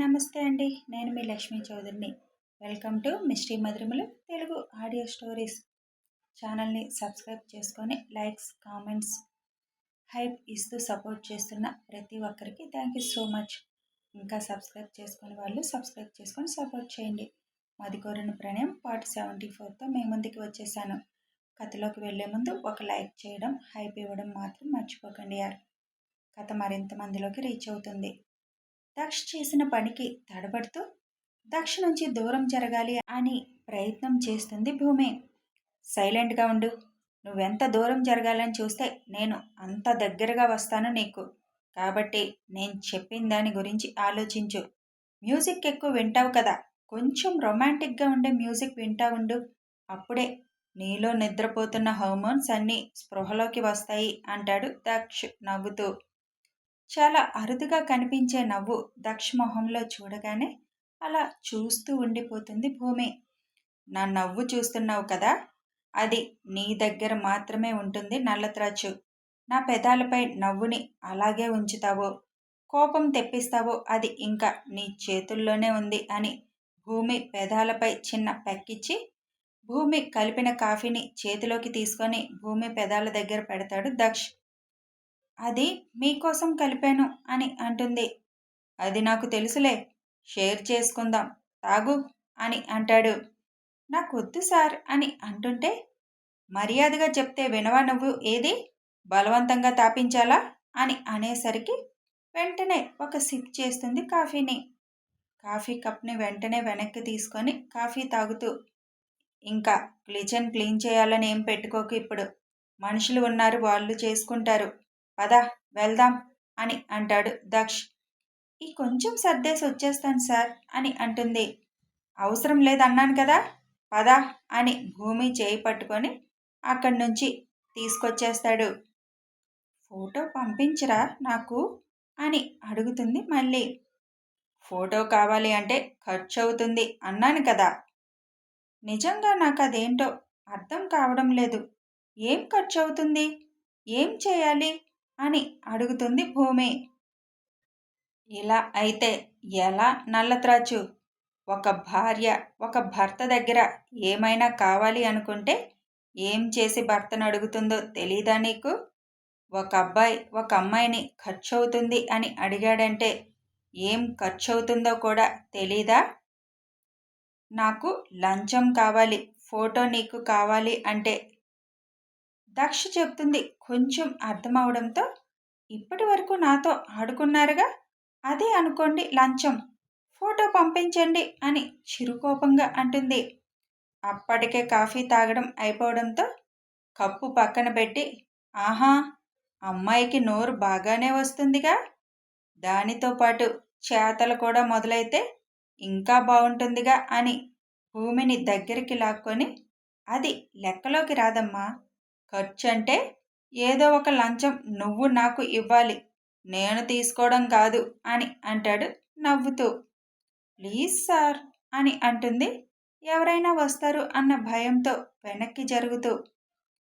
నమస్తే అండి. నేను మీ లక్ష్మీ చౌదరిని. వెల్కమ్ టు మిస్టీ మధురములు తెలుగు ఆడియో స్టోరీస్. ఛానల్ని సబ్స్క్రైబ్ చేసుకొని లైక్స్ కామెంట్స్ హైప్ ఇస్తూ సపోర్ట్ చేస్తున్న ప్రతి ఒక్కరికి థ్యాంక్ యూ సో మచ్. ఇంకా సబ్స్క్రైబ్ చేసుకునే వాళ్ళు సబ్స్క్రైబ్ చేసుకొని సపోర్ట్ చేయండి. మాది కోరిన ప్రణయం పార్ట్ సెవెంటీ ఫోర్తో మేము ముందుకి వచ్చేసాను. కథలోకి వెళ్ళే ముందు ఒక లైక్ చేయడం హైప్ ఇవ్వడం మాత్రం మర్చిపోకండి యార్. కథ మరింత మందిలోకి రీచ్ అవుతుంది. దక్ష చేసిన పనికి తడబడుతూ దక్ష నుంచి దూరం జరగాలి అని ప్రయత్నం చేస్తుంది భూమి. సైలెంట్గా ఉండు. నువ్వెంత దూరం జరగాలని చూస్తే నేను అంత దగ్గరగా వస్తాను నీకు. కాబట్టి నేను చెప్పిన దాని గురించి ఆలోచించు. మ్యూజిక్ ఎక్కువ వింటావు కదా. కొంచెం రొమాంటిక్గా ఉండే మ్యూజిక్ వింటా ఉండు. అప్పుడే నీలో నిద్రపోతున్న హార్మోన్స్ అన్నీ స్పృహలోకి వస్తాయి అంటాడు దక్ష్ నవ్వుతూ. చాలా అరుదుగా కనిపించే నవ్వు దక్ష మొహంలో చూడగానే అలా చూస్తూ ఉండిపోతుంది భూమి. నా నవ్వు చూస్తున్నావు కదా? అది నీ దగ్గర మాత్రమే ఉంటుంది నల్లత్రాచు. నా పెదాలపై నవ్వుని అలాగే ఉంచుతావో. కోపం తెప్పిస్తావో. అది ఇంకా నీ చేతుల్లోనే ఉంది అని భూమి పెదాలపై చిన్న పెక్కిచ్చి భూమి కలిపిన కాఫీని చేతిలోకి తీసుకొని భూమి పెదాల దగ్గర పెడతాడు దక్ష్. అది మీకోసం కలిపాను అని అంటుంది. అది నాకు తెలుసులే. షేర్ చేసుకుందాం. తాగు అని అంటాడు. నాకొద్దు సార్ అని అంటుంటే మర్యాదగా చెప్తే వినవా నువ్వు ఏది? బలవంతంగా తాపించాలా? అని అనేసరికి వెంటనే ఒక సిప్ చేస్తుంది కాఫీని. కాఫీ కప్ని వెంటనే వెనక్కి తీసుకొని కాఫీ తాగుతూ ఇంకా కిచెన్ క్లీన్ చేయాలని ఏం పెట్టుకోకు ఇప్పుడు. మనుషులు ఉన్నారు వాళ్ళు చేసుకుంటారు. పద వెళ్దాం అని అంటాడు దక్ష్. ఈ కొంచెం సర్దేసి వచ్చేస్తాను సార్ అని అంటుంది. అవసరం లేదన్నాను కదా పద అని భూమి చేయి పట్టుకొని అక్కడి నుంచి తీసుకొచ్చేస్తాడు. ఫోటో పంపించరా నాకు అని అడుగుతుంది మళ్ళీ. ఫోటో కావాలి అంటే ఖర్చు అవుతుంది అన్నాను కదా. నిజంగా నాకు అదేంటో అర్థం కావడం లేదు. ఏం ఖర్చు అవుతుంది ఏం చేయాలి? అని అడుగుతుంది భూమి. ఇలా అయితే ఎలా నల్లత్రాచు? ఒక భార్య ఒక భర్త దగ్గర ఏమైనా కావాలి అనుకుంటే ఏం చేసి భర్తను అడుగుతుందో తెలీదా నీకు? ఒక అబ్బాయి ఒక అమ్మాయిని ఖర్చు అవుతుంది అని అడిగాడంటే ఏం ఖర్చు అవుతుందో కూడా తెలీదా? నాకు లంచం కావాలి ఫోటో నీకు కావాలి అంటే దక్ష చెప్తుంది కొంచెం అర్థమవడంతో ఇప్పటి వరకు నాతో ఆడుకున్నారుగా? అదే అనుకోండి లంచం. ఫోటో పంపించండి అని చిరుకోపంగా అంటుంది. అప్పటికే కాఫీ తాగడం అయిపోవడంతో కప్పు పక్కన పెట్టి ఆహా అమ్మాయికి నోరు బాగానే వస్తుందిగా? దానితో పాటు చేతలు కూడా మొదలైతే ఇంకా బాగుంటుందిగా? అని భూమిని దగ్గరికి లాక్కొని అది లెక్కలోకి రాదమ్మా. ఖర్చు అంటే ఏదో ఒక లంచం నువ్వు నాకు ఇవ్వాలి. నేను తీసుకోవడం కాదు అని అంటాడు నవ్వుతూ. ప్లీజ్ సార్ అని అంటుంది. ఎవరైనా వస్తారు అన్న భయంతో వెనక్కి జరుగుతూ.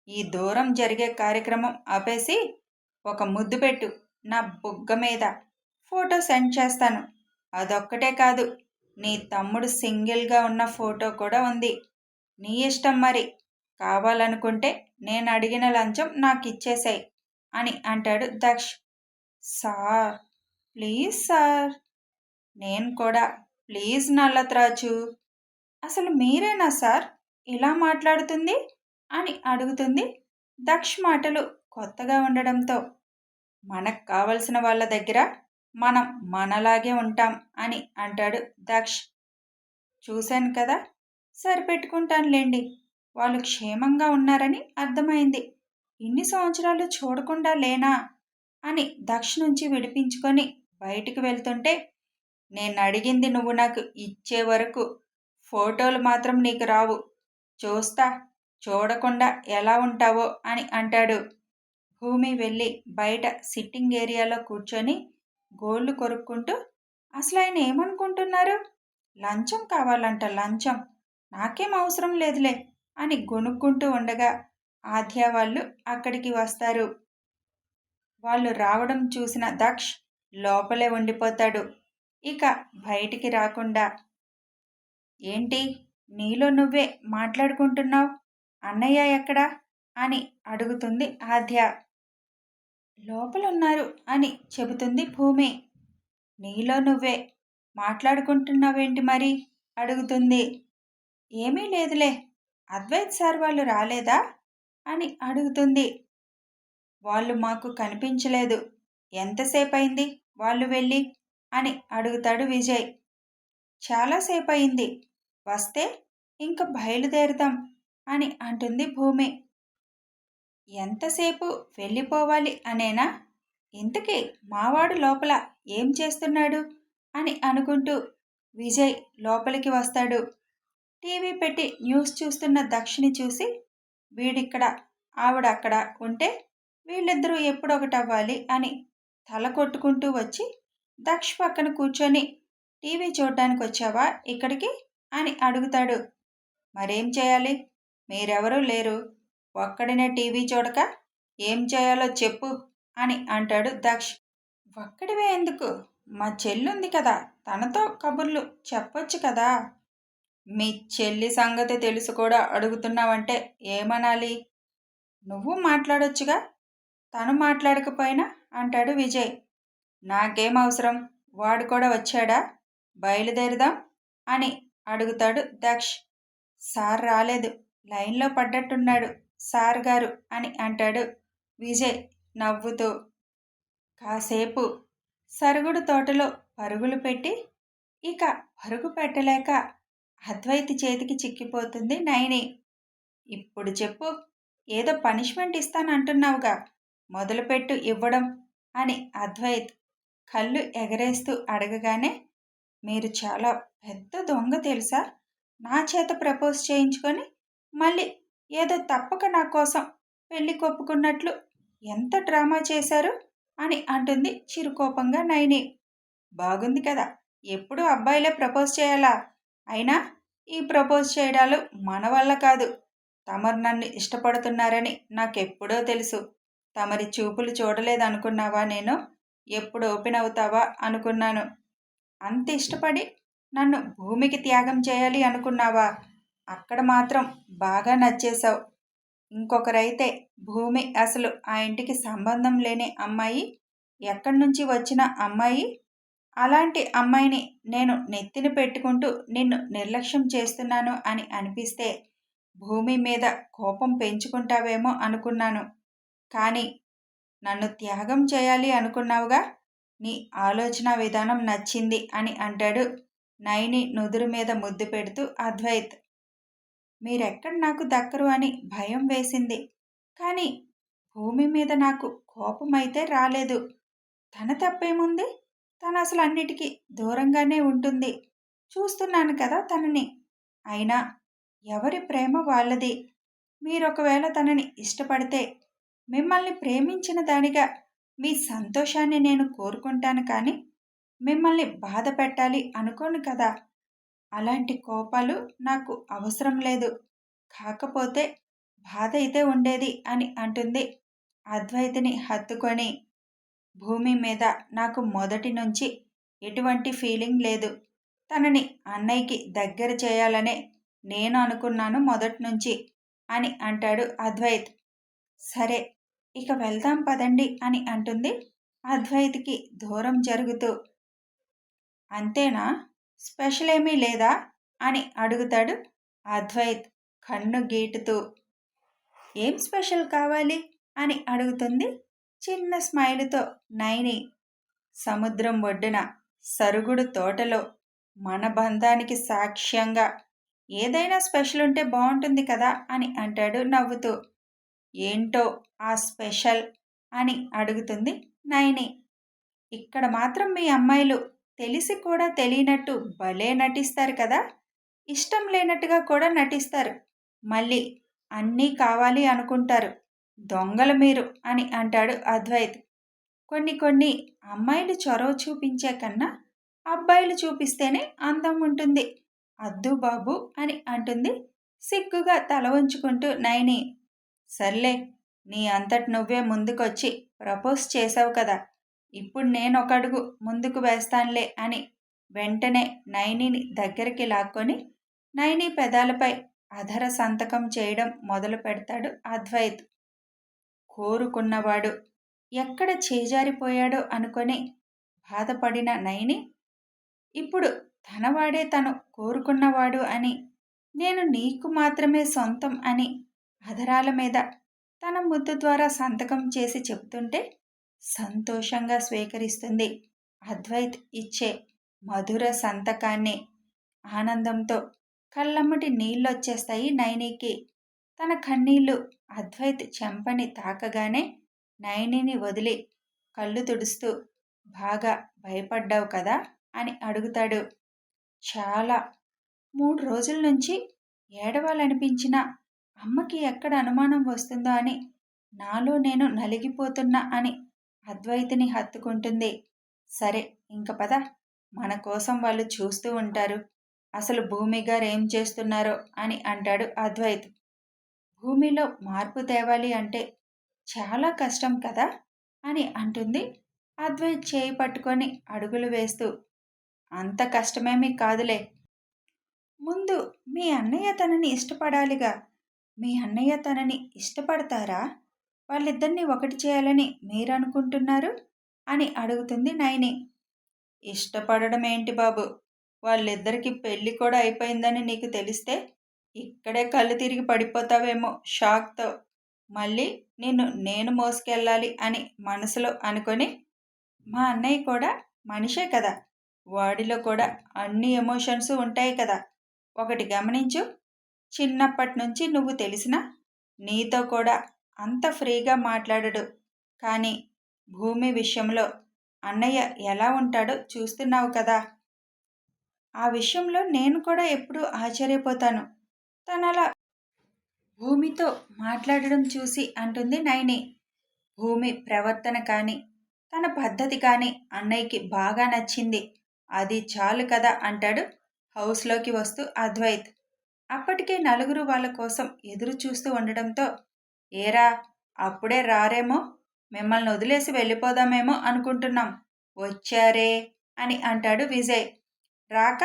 ఈ దూరం జరిగే కార్యక్రమం ఆపేసి ఒక ముద్దు పెట్టు నా బుగ్గ మీద. ఫోటో సెండ్ చేస్తాను. అదొక్కటే కాదు నీ తమ్ముడు సింగిల్గా ఉన్న ఫోటో కూడా ఉంది. నీ ఇష్టం మరి. కావాలనుకుంటే నేను అడిగిన లంచం నాకు ఇచ్చేసాయి అని అంటాడు దక్ష్. Sir please sir. నేను కూడా ప్లీజ్ నల్లత్రాచు. అసలు మీరేనా సార్? ఇలా మాట్లాడుతుంది? అని అడుగుతుంది దక్ష్ మాటలు కొత్తగా ఉండడంతో. మనకు కావలసిన వాళ్ళ దగ్గర మనం మనలాగే ఉంటాం అని అంటాడు దక్ష్. చూశాను కదా సరిపెట్టుకుంటానులేండి. వాళ్ళు క్షేమంగా ఉన్నారని అర్థమైంది. ఇన్ని సంవత్సరాలు చూడకుండా లేనా? అని దక్ష నుంచి విడిపించుకొని బయటికి వెళ్తుంటే నేను అడిగింది నువ్వు నాకు ఇచ్చే వరకు ఫోటోలు మాత్రం నీకు రావు. చూస్తా చూడకుండా ఎలా ఉంటావో అని అంటాడు. భూమి వెళ్ళి బయట సిట్టింగ్ ఏరియాలో కూర్చొని గోళ్ళు కొరుక్కుంటూ అసలు ఆయన ఏమనుకుంటున్నారు? లంచం కావాలంట లంచం. నాకేం అవసరం లేదులే. అని గొనుక్కుంటూ ఉండగా ఆద్య వాళ్ళు అక్కడికి వస్తారు. వాళ్ళు రావడం చూసిన దక్ష్ లోపలే ఉండిపోతాడు. ఇక బయటికి రాకుండా ఏంటి? నీలో నువ్వే మాట్లాడుకుంటున్నావు? అన్నయ్య ఎక్కడా? అని అడుగుతుంది ఆద్య. లోపలున్నారు అని చెబుతుంది భూమి. నీలో నువ్వే మాట్లాడుకుంటున్నావేంటి మరి? అడుగుతుంది. ఏమీ లేదులే అద్వైత్ సార్ వాళ్ళు రాలేదా? అని అడుగుతుంది. వాళ్ళు మాకు కనిపించలేదు. ఎంతసేపు అయింది వాళ్ళు వెళ్ళి అని అడుగుతాడు విజయ్. చాలాసేపు అయింది వస్తే ఇంక బయలుదేరుదాం అని అంటుంది భూమి. ఎంతసేపు వెళ్ళిపోవాలి అనేనా? ఇంతకీ మావాడు లోపల ఏం చేస్తున్నాడు? అని అనుకుంటూ విజయ్ లోపలికి వస్తాడు. టీవీ పెట్టి న్యూస్ చూస్తున్న దక్షిణి చూసి వీడిక్కడ ఆవిడ అక్కడ ఉంటే వీళ్ళిద్దరూ ఎప్పుడొకటవ్వాలి అని తల కొట్టుకుంటూ వచ్చి దక్ష పక్కన కూర్చొని టీవీ చూడడానికి వచ్చావా ఇక్కడికి? అని అడుగుతాడు. మరేం చేయాలి? మీరెవరూ లేరు. ఒక్కడినే టీవీ చూడక ఏం చేయాలో చెప్పు అని అంటాడు దక్ష్. ఒక్కడివే ఎందుకు? మా చెల్లుంది కదా తనతో కబుర్లు చెప్పొచ్చు కదా. మీ చెల్లి సంగతి తెలుసు కూడా అడుగుతున్నావంటే ఏమనాలి? నువ్వు మాట్లాడొచ్చుగా. తను మాట్లాడకపోయినా అంటాడు విజయ్. నాకేం అవసరం? వాడు కూడా వచ్చాడా? బయలుదేరుదాం అని అడుగుతాడు దక్ష్. సార్ రాలేదు. లైన్లో పడ్డట్టున్నాడు సార్ గారు అని అంటాడు విజయ్ నవ్వుతూ. కాసేపు సరుగుడు తోటలో పరుగులు పెట్టి ఇక పరుగు పెట్టలేక అద్వైతి చేతికి చిక్కిపోతుంది నయని. ఇప్పుడు చెప్పు ఏదో పనిష్మెంట్ ఇస్తానంటున్నావుగా మొదలుపెట్టు ఇవ్వడం అని అద్వైత్ కళ్ళు ఎగరేస్తూ అడగగానే మీరు చాలా పెద్ద దొంగ తెలుసా? నా చేత ప్రపోజ్ చేయించుకొని మళ్ళీ ఏదో తప్పక నా కోసం పెళ్ళి కొప్పుకున్నట్లు ఎంత డ్రామా చేశారు? అని అంటుంది చిరుకోపంగా నైని బాగుంది కదా ఎప్పుడు అబ్బాయిలే ప్రపోజ్ చేయాలా? అయినా ఈ ప్రపోజ్ చేయడాలు మన వల్ల కాదు. తమరు నన్ను ఇష్టపడుతున్నారని నాకెప్పుడో తెలుసు. తమరి చూపులు చూడలేదనుకున్నావా నేను? ఎప్పుడు ఓపెన్ అవుతావా అనుకున్నాను. అంత ఇష్టపడి నన్ను భూమికి త్యాగం చేయాలి అనుకున్నావా? అక్కడ మాత్రం బాగా నచ్చేశావు. ఇంకొకరైతే భూమి అసలు ఆ ఇంటికి సంబంధం లేని అమ్మాయి ఎక్కడి నుంచి వచ్చిన అమ్మాయి? అలాంటి అమ్మాయిని నేను నెత్తిన పెట్టుకుంటూ నిన్ను నిర్లక్ష్యం చేస్తున్నాను అని అనిపిస్తే భూమి మీద కోపం పెంచుకుంటావేమో అనుకున్నాను. కానీ నన్ను త్యాగం చేయాలి అనుకున్నావుగా? నీ ఆలోచన విధానం నచ్చింది అని అంటాడు నైని నుదురు మీద ముద్దు పెడుతూ అద్వైత్. మీరెక్కడ నాకు దక్కరు అని భయం వేసింది. కానీ భూమి మీద నాకు కోపమైతే రాలేదు. తన తప్పేముంది? తను అసలు అన్నిటికీ దూరంగానే ఉంటుంది. చూస్తున్నాను కదా తనని. అయినా ఎవరి ప్రేమ వాళ్ళది? మీరు ఒకవేళ తనని ఇష్టపడితే మిమ్మల్ని ప్రేమించిన దానిగా మీ సంతోషాన్ని నేను కోరుకుంటాను కానీ మిమ్మల్ని బాధ పెట్టాలి అనుకోను కదా. అలాంటి కోపాలు నాకు అవసరం లేదు. కాకపోతే బాధ అయితే ఉండేది అని అంటుంది అద్వైతిని హత్తుకొని. భూమి మీద నాకు మొదటి నుంచి ఎటువంటి ఫీలింగ్ లేదు. తనని అన్నయ్యకి దగ్గర చేయాలనే నేను అనుకున్నాను మొదటి నుంచి అని అంటాడు అద్వైత్. సరే ఇక వెళ్దాం పదండి అని అంటుంది అద్వైత్కి దూరం జరుగుతూ. అంతేనా? స్పెషల్ ఏమీ లేదా? అని అడుగుతాడు అద్వైత్ కన్ను గీటుతూ. ఏం స్పెషల్ కావాలి? అని అడుగుతుంది చిన్న స్మైలుతో నైని సముద్రం ఒడ్డున సరుగుడు తోటలో మన బంధానికి సాక్ష్యంగా ఏదైనా స్పెషల్ ఉంటే బాగుంటుంది కదా అని అంటాడు నవ్వుతూ. ఏంటో ఆ స్పెషల్? అని అడుగుతుంది నైని. ఇక్కడ మాత్రం మీ అమ్మాయిలు తెలిసి కూడా తెలియనట్టు భలే నటిస్తారు కదా! ఇష్టం లేనట్టుగా కూడా నటిస్తారు. మళ్ళీ అన్నీ కావాలి అనుకుంటారు. దొంగలు మీరు అని అంటాడు అద్వైత్. కొన్ని కొన్ని అమ్మాయిలు చొరవ చూపించే కన్నా అబ్బాయిలు చూపిస్తేనే అందం ఉంటుంది. అద్దు బాబు అని అంటుంది సిగ్గుగా తల ఉంచుకుంటూ నైని. సర్లే నీ అంతటి నువ్వే ముందుకొచ్చి ప్రపోజ్ చేసావు కదా ఇప్పుడు నేను ఒక అడుగు ముందుకు వేస్తానులే అని వెంటనే నైనిని దగ్గరికి లాక్కొని నైని పెదాలపై అధర సంతకం చేయడం మొదలు పెడతాడు అద్వైత్. కోరుకున్నవాడు. ఎక్కడ చేజారిపోయాడో అనుకొని బాధపడిన నైని ఇప్పుడు తనవాడే తను కోరుకున్నవాడు అని నేను నీకు మాత్రమే సొంతం అని అధరాల మీద తన ముద్దు ద్వారా సంతకం చేసి చెప్తుంటే సంతోషంగా స్వీకరిస్తుంది. అద్వైత్ ఇచ్చే మధుర సంతకాన్ని ఆనందంతో కళ్ళమ్మటి నీళ్ళొచ్చేస్తాయి నైనికి తన కన్నీళ్ళు అద్వైత్ చెంపని తాకగానే నయనిని వదిలి కళ్ళు తుడుస్తూ బాగా భయపడ్డావు కదా? అని అడుగుతాడు. చాలా. మూడు రోజుల నుంచి ఏడవాలనిపించినా అమ్మకి ఎక్కడ అనుమానం వస్తుందో అని నాలో నేను నలిగిపోతున్నా అని అద్వైతిని హత్తుకుంటుంది. సరే ఇంక పద. మన కోసం వాళ్ళు చూస్తూ ఉంటారు. అసలు భూమి గారు ఏం చేస్తున్నారో అని అంటాడు అద్వైత్. భూమిలో మార్పు తేవాలి అంటే చాలా కష్టం కదా? అని అంటుంది. అద్వైత్ చేయి పట్టుకొని అడుగులు వేస్తూ అంత కష్టమేమీ కాదులే. ముందు మీ అన్నయ్య తనని ఇష్టపడాలిగా. మీ అన్నయ్య తనని ఇష్టపడతారా? వాళ్ళిద్దరిని ఒకటి చేయాలని మీరు అనుకుంటున్నారు అని అడుగుతుంది నైని. ఇష్టపడడం ఏంటి బాబు? వాళ్ళిద్దరికి పెళ్ళి కూడా అయిపోయిందని నీకు తెలిస్తే ఇక్కడే కళ్ళు తిరిగి పడిపోతావేమో షాక్తో. మళ్ళీ నిన్ను నేను మోసుకెళ్ళాలి అని మనసులో అనుకొని మా అన్నయ్య కూడా మనిషే కదా. వాడిలో కూడా అన్ని ఎమోషన్స్ ఉంటాయి కదా. ఒకటి గమనించు. చిన్నప్పటి నుంచి నువ్వు తెలిసిన నీతో కూడా అంత ఫ్రీగా మాట్లాడడు. కానీ భూమి విషయంలో అన్నయ్య ఎలా ఉంటాడో చూస్తున్నావు కదా. ఆ విషయంలో నేను కూడా ఎప్పుడూ ఆశ్చర్యపోతాను. తనలా భూమితో మాట్లాడడం చూసి అంటుంది నైని. భూమి ప్రవర్తన కానీ తన పద్ధతి కానీ అన్నయ్యకి బాగా నచ్చింది. అది చాలు కదా అంటాడు హౌస్లోకి వస్తూ అద్వైత్. అప్పటికే నలుగురు వాళ్ళ కోసం ఎదురు చూస్తూ ఉండడంతో ఏరా అప్పుడే రారేమో మిమ్మల్ని వదిలేసి వెళ్ళిపోదామేమో అనుకుంటున్నాం. వచ్చారే అని అంటాడు విజయ్. రాక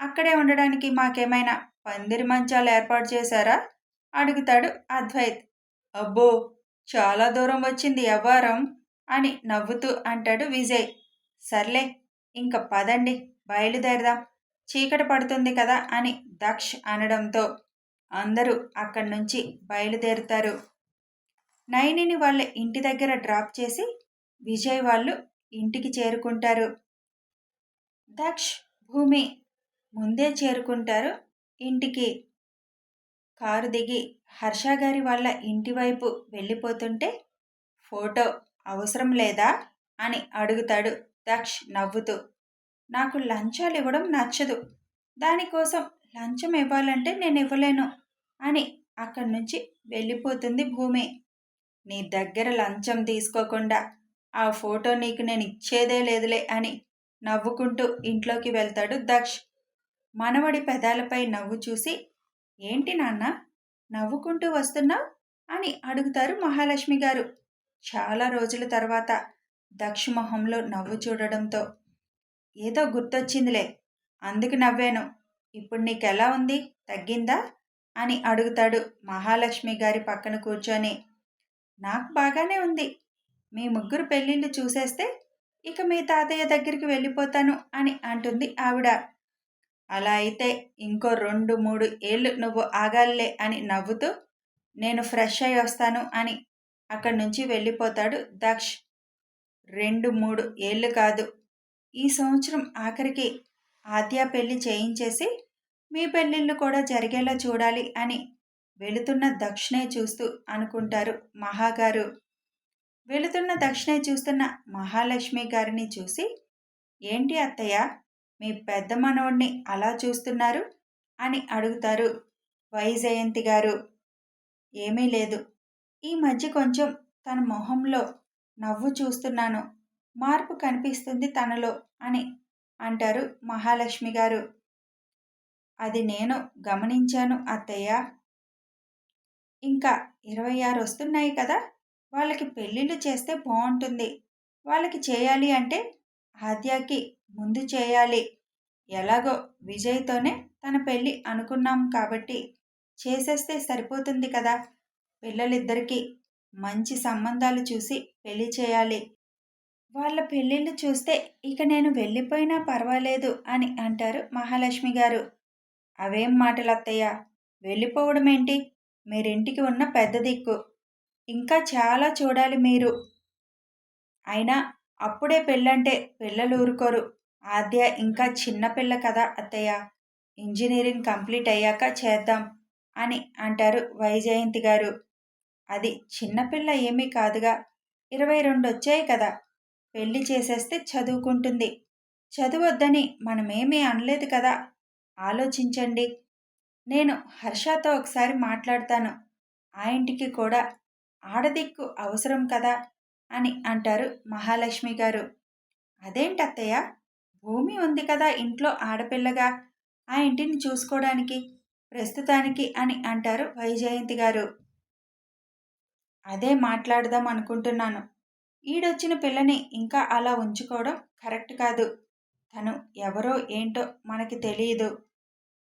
అక్కడే ఉండడానికి మాకేమైనా పందిరి మంచాలు ఏర్పాటు చేశారా? అడుగుతాడు అద్వైత్. అబ్బో చాలా దూరం వచ్చింది ఎవ్వారం అని నవ్వుతూ అంటాడు విజయ్. సర్లే ఇంక పదండి బయలుదేరదాం. చీకటి పడుతుంది కదా అని దక్ష్ అనడంతో అందరూ అక్కడి నుంచి బయలుదేరుతారు. నైనిని వాళ్ళ ఇంటి దగ్గర డ్రాప్ చేసి విజయ్ వాళ్ళు ఇంటికి చేరుకుంటారు. దక్ష్ భూమి ముందే చేరుకుంటారు. ఇంటికి కారు దిగి హర్ష గారి వాళ్ళ ఇంటి వైపు వెళ్ళిపోతుంటే ఫోటో అవసరం లేదా? అని అడుగుతాడు దక్ష్ నవ్వుతూ. నాకు లంచాలు ఇవ్వడం నచ్చదు. దానికోసం లంచం ఇవ్వాలంటే నేను ఇవ్వలేను అని అక్కడి నుంచి వెళ్ళిపోతుంది భూమి. నీ దగ్గర లంచం తీసుకోకుండా ఆ ఫోటో నీకు నేను ఇచ్చేదే లేదులే అని నవ్వుకుంటూ ఇంట్లోకి వెళ్తాడు దక్ష్. మనవడి పెదాలపై నవ్వు చూసి ఏంటి నాన్న నవ్వుకుంటూ వస్తున్నావు? అని అడుగుతారు మహాలక్ష్మి గారు. చాలా రోజుల తర్వాత దక్ష మొహంలో నవ్వు చూడడంతో ఏదో గుర్తొచ్చిందిలే అందుకు నవ్వాను. ఇప్పుడు నీకెలా ఉంది? తగ్గిందా? అని అడుగుతాడు మహాలక్ష్మి గారి పక్కన కూర్చొని నాకు బాగానే ఉంది. మీ ముగ్గురు పెళ్ళిళ్ళు చూసేస్తే ఇక మీ తాతయ్య దగ్గరికి వెళ్ళిపోతాను అని అంటుంది ఆవిడ. అలా అయితే ఇంకో రెండు మూడు ఏళ్ళు నువ్వు ఆగాలే అని నవ్వుతూ నేను ఫ్రెష్ అయి వస్తాను అని అక్కడి నుంచి వెళ్ళిపోతాడు దక్ష్. రెండు మూడు ఏళ్ళు కాదు. ఈ సంవత్సరం ఆఖరికి ఆద్య పెళ్ళి చేయించేసి మీ పెళ్ళిళ్ళు కూడా జరిగేలా చూడాలి అని వెళుతున్న దక్షిణే చూస్తూ అనుకుంటారు మహాగారు. వెళుతున్న దక్షిణే చూస్తున్న మహాలక్ష్మి గారిని చూసి ఏంటి అత్తయ్య మీ పెద్ద మనవడిని అలా చూస్తున్నారు? అని అడుగుతారు వైజయంతి గారు. ఏమీ లేదు. ఈ మధ్య కొంచెం తన మొహంలో నవ్వు చూస్తున్నాను. మార్పు కనిపిస్తుంది తనలో అని అంటారు మహాలక్ష్మి గారు. అది నేను గమనించాను అత్తయ్య. ఇంకా ఇరవై ఆరు వస్తున్నాయి కదా? వాళ్ళకి పెళ్ళిళ్ళు చేస్తే బాగుంటుంది. వాళ్ళకి చేయాలి అంటే ఆద్యాకి ముందు చేయాలి. ఎలాగో విజయ్తోనే తన పెళ్ళి అనుకున్నాం కాబట్టి చేసేస్తే సరిపోతుంది కదా. పిల్లలిద్దరికీ మంచి సంబంధాలు చూసి పెళ్ళి చేయాలి. వాళ్ళ పెళ్ళిళ్ళు చూస్తే ఇక నేను వెళ్ళిపోయినా పర్వాలేదు అని అంటారు మహాలక్ష్మి గారు. అవేం మాటలు అత్తయ్య? వెళ్ళిపోవడం ఏంటి? మీరింటికి ఉన్న పెద్ద దిక్కు. ఇంకా చాలా చూడాలి మీరు. అయినా అప్పుడే పెళ్ళంటే పిల్లలు ఊరుకోరు. ఆద్య ఇంకా చిన్నపిల్ల కదా అత్తయ్య. ఇంజనీరింగ్ కంప్లీట్ అయ్యాక చేద్దాం అని అంటారు వైజయంతి గారు. అది చిన్నపిల్ల ఏమీ కాదుగా. ఇరవై రెండు వచ్చాయి కదా. పెళ్ళి చేసేస్తే చదువుకుంటుంది. చదువొద్దని మనమేమీ అనలేదు కదా. ఆలోచించండి. నేను హర్షతో ఒకసారి మాట్లాడతాను. ఆ ఇంటికి కూడా ఆడదిక్కు అవసరం కదా అని అంటారు మహాలక్ష్మి గారు. అదేంటత్తయ్య? భూమి ఉంది కదా ఇంట్లో ఆడపిల్లగా? ఆ ఇంటిని చూసుకోవడానికి ప్రస్తుతానికి అని అంటారు వైజయంతి గారు. అదే మాట్లాడదాం అనుకుంటున్నాను. ఈడొచ్చిన పిల్లని ఇంకా అలా ఉంచుకోవడం కరెక్ట్ కాదు. తను ఎవరో ఏంటో మనకి తెలియదు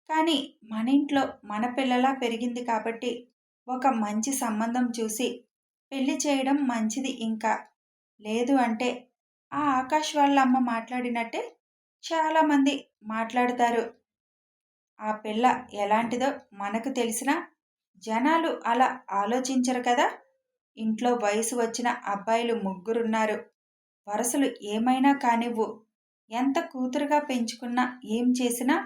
కానీ మన ఇంట్లో మన పిల్లలా పెరిగింది కాబట్టి ఒక మంచి సంబంధం చూసి పెళ్ళి చేయడం మంచిది ఇంకా. లేదు అంటే ఆ ఆకాష్ వాళ్ళ అమ్మ మాట్లాడినట్టే చాలామంది మాట్లాడతారు. ఆ పిల్ల ఎలాంటిదో మనకు తెలిసినా జనాలు అలా ఆలోచించరు కదా? ఇంట్లో వయసు వచ్చిన అబ్బాయిలు ముగ్గురున్నారు. వరసలు ఏమైనా కానివ్వు. ఎంత కూతురుగా పెంచుకున్నా ఏం చేసినా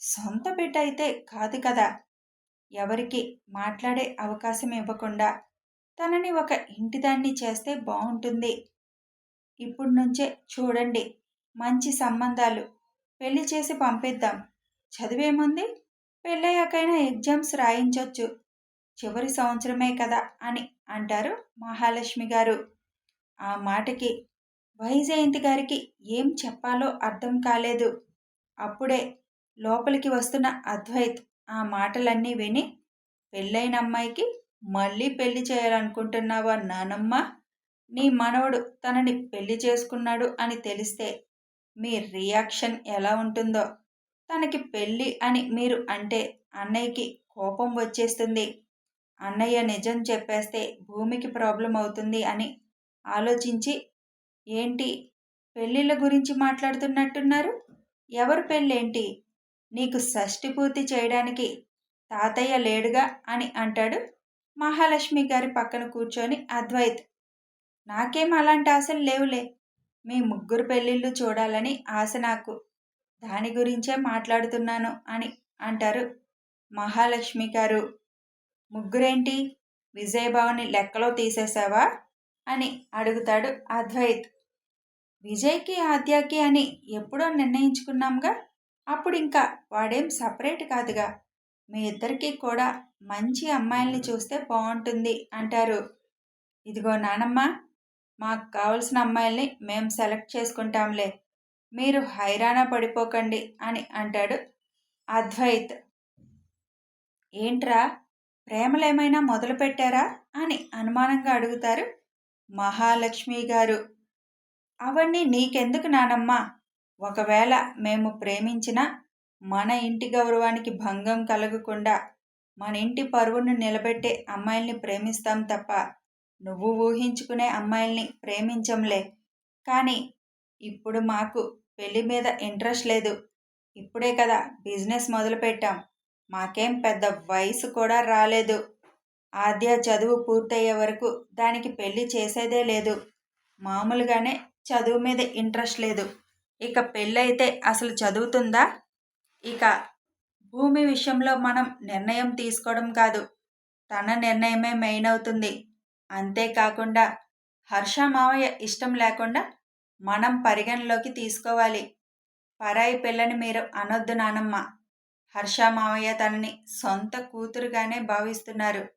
సొంత బిడ్డ అయితే కాదు కదా? ఎవరికి మాట్లాడే అవకాశం ఇవ్వకుండా తనని ఒక ఇంటిదాన్ని చేస్తే బాగుంటుంది. ఇప్పుడు నుంచే చూడండి. మంచి సంబంధాలు. పెళ్ళి చేసి పంపిద్దాం. చదివేముంది? పెళ్ళయ్యాకైనా ఎగ్జామ్స్ రాయించవచ్చు చివరి సంవత్సరమే కదా అని అంటారు మహాలక్ష్మి గారు. ఆ మాటకి వైజయంతి గారికి ఏం చెప్పాలో అర్థం కాలేదు. అప్పుడే లోపలికి వస్తున్న అద్వైత్ ఆ మాటలన్నీ విని పెళ్ళైన అమ్మాయికి మళ్ళీ పెళ్ళి చేయాలనుకుంటున్నావా నానమ్మ? నీ మనవడు తనని పెళ్ళి చేసుకున్నాడు అని తెలిస్తే మీ రియాక్షన్ ఎలా ఉంటుందో? తనకి పెళ్ళి అని మీరు అంటే అన్నయ్యకి కోపం వచ్చేస్తుంది. అన్నయ్య నిజం చెప్పేస్తే భూమికి ప్రాబ్లం అవుతుంది అని ఆలోచించి ఏంటి పెళ్ళిళ్ళ గురించి మాట్లాడుతున్నట్టున్నారు? ఎవరు పెళ్ళేంటి? నీకు షష్టి పూర్తి చేయడానికి తాతయ్య లేడుగా అని అంటాడు మహాలక్ష్మి గారి పక్కన కూర్చొని అద్వైత్. నాకేం అలాంటి ఆశలు లేవులే. మీ ముగ్గురు పెళ్ళిళ్ళు చూడాలని ఆశ నాకు. దాని గురించే మాట్లాడుతున్నాను అని అంటారు మహాలక్ష్మి గారు. ముగ్గురేంటి? విజయభావని లెక్కలో తీసేసావా అని అడుగుతాడు అద్వైత్. విజయ్కి ఆద్యాకి అని ఎప్పుడో నిర్ణయించుకున్నాంగా? అప్పుడు ఇంకా వాడేం సపరేట్ కాదుగా. మీ ఇద్దరికీ కూడా మంచి అమ్మాయిల్ని చూస్తే బాగుంటుంది అంటారు. ఇదిగో నానమ్మ మాకు కావలసిన అమ్మాయిల్ని మేము సెలెక్ట్ చేసుకుంటాంలే. మీరు హైరాణ పడిపోకండి అని అంటాడు అద్వైత్. ఏంట్రా? ప్రేమలేమైనా మొదలు పెట్టారా? అని అనుమానంగా అడుగుతారు మహాలక్ష్మి గారు. అవన్నీ నీకెందుకు నానమ్మా? ఒకవేళ మేము ప్రేమించిన మన ఇంటి గౌరవానికి భంగం కలగకుండా మన ఇంటి పరువును నిలబెట్టే అమ్మాయిల్ని ప్రేమిస్తాం తప్ప నువ్వు ఊహించుకునే అమ్మాయిల్ని ప్రేమించంలే. కానీ ఇప్పుడు మాకు పెళ్ళి మీద ఇంట్రెస్ట్ లేదు. ఇప్పుడే కదా బిజినెస్ మొదలుపెట్టాం. మాకేం పెద్ద వయసు కూడా రాలేదు. ఆద్య చదువు పూర్తయ్యే వరకు దానికి పెళ్ళి చేసేదే లేదు. మామూలుగానే చదువు మీద ఇంట్రెస్ట్ లేదు. ఇక పెళ్ళైతే అసలు చదువుతుందా? ఇక భూమి విషయంలో మనం నిర్ణయం తీసుకోవడం కాదు. తన నిర్ణయమే మెయిన్ అవుతుంది. అంతేకాకుండా హర్ష మావయ్య ఇష్టం లేకుండా మనం పరిగణలోకి తీసుకోవాలి. పరాయి పిల్లని మీరు అనొద్దు నానమ్మ. హర్ష మావయ్య తనని సొంత కూతురుగానే భావిస్తున్నారు.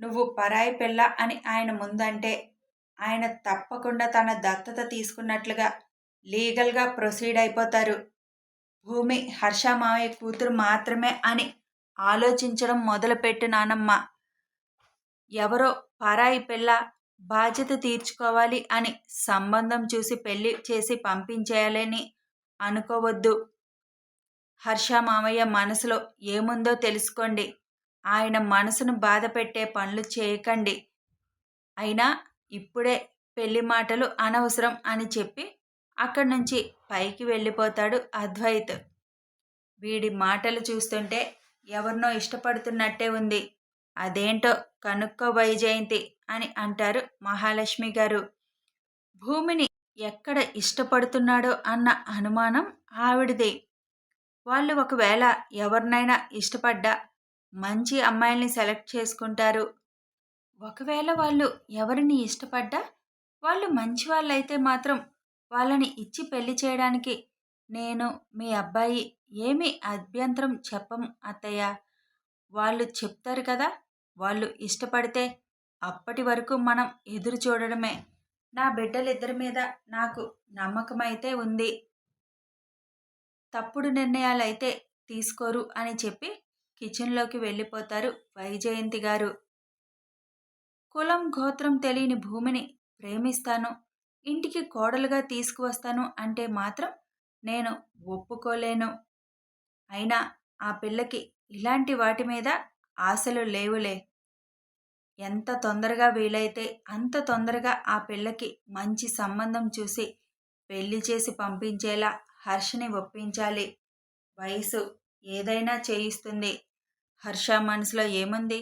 నువ్వు పరాయి పిల్ల అని ఆయన ముందంటే ఆయన తప్పకుండా తన దత్తత తీసుకున్నట్లుగా లీగల్గా ప్రొసీడ్ అయిపోతారు. భూమి హర్ష మావయ్య కూతురు మాత్రమే అని ఆలోచించడం మొదలుపెట్టు నానమ్మ. ఎవరో పరాయి పిల్ల బాధ్యత తీర్చుకోవాలి అని సంబంధం చూసి పెళ్ళి చేసి పంపించేయాలని అనుకోవద్దు. హర్ష మామయ్య మనసులో ఏముందో తెలుసుకోండి. ఆయన మనసును బాధ పెట్టే పనులు చేయకండి. అయినా ఇప్పుడే పెళ్ళి మాటలు అనవసరం అని చెప్పి అక్కడి నుంచి పైకి వెళ్ళిపోతాడు అద్వైత్. వీడి మాటలు చూస్తుంటే ఎవరినో ఇష్టపడుతున్నట్టే ఉంది. అదేంటో కనుక్కో వైజయంతి అని అంటారు మహాలక్ష్మి గారు. భూమిని ఎక్కడ ఇష్టపడుతున్నాడో అన్న అనుమానం ఆవిడదే. వాళ్ళు ఒకవేళ ఎవరినైనా ఇష్టపడ్డా మంచి అమ్మాయిల్ని సెలెక్ట్ చేసుకుంటారు. ఒకవేళ వాళ్ళు ఎవరిని ఇష్టపడ్డా వాళ్ళు మంచి వాళ్ళైతే మాత్రం వాళ్ళని ఇచ్చి పెళ్ళి చేయడానికి నేను మీ అబ్బాయి ఏమి అభ్యంతరం చెప్పం అత్తయ్య. వాళ్ళు చెప్తారు కదా వాళ్ళు ఇష్టపడితే అప్పటి వరకు మనం ఎదురు చూడడమే. నా బిడ్డలిద్దరి మీద నాకు నమ్మకమైతే ఉంది. తప్పుడు నిర్ణయాలు అయితే తీసుకోరు అని చెప్పి కిచెన్లోకి వెళ్ళిపోతారు వైజయంతి గారు. కులం గోత్రం తెలియని భూమిని ప్రేమిస్తాను. ఇంటికి కోడలుగా తీసుకువస్తాను అంటే మాత్రం నేను ఒప్పుకోలేను. అయినా ఆ పిల్లకి ఇలాంటి వాటి మీద ఆశలు లేవులే. ఎంత తొందరగా వీలైతే అంత తొందరగా ఆ పిల్లకి మంచి సంబంధం చూసి పెళ్ళి చేసి పంపించేలా హర్షని ఒప్పించాలి. వయసు ఏదైనా చేయిస్తుంది. హర్ష మనసులో ఏముంది?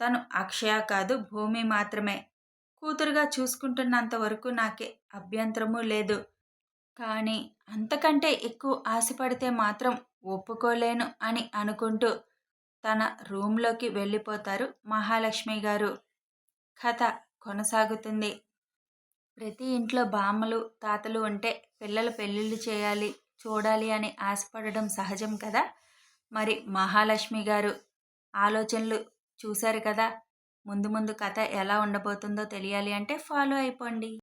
తను అక్షయ కాదు భూమి మాత్రమే. కూతురుగా చూసుకుంటున్నంత వరకు నాకే అభ్యంతరము లేదు. కానీ అంతకంటే ఎక్కువ ఆశపడితే మాత్రం ఒప్పుకోలేను అని అనుకుంటూ తన రూమ్లోకి వెళ్ళిపోతారు మహాలక్ష్మి గారు. కథ కొనసాగుతుంది. ప్రతి ఇంట్లో బామ్మలు తాతలు ఉంటే పిల్లలు పెళ్ళిళ్ళు చేయాలి చూడాలి అని ఆశపడడం సహజం కదా? మరి మహాలక్ష్మి గారు ఆలోచనలు చూశారు కదా? ముందు ముందు కథ ఎలా ఉండబోతుందో తెలియాలి అంటే ఫాలో అయిపోండి.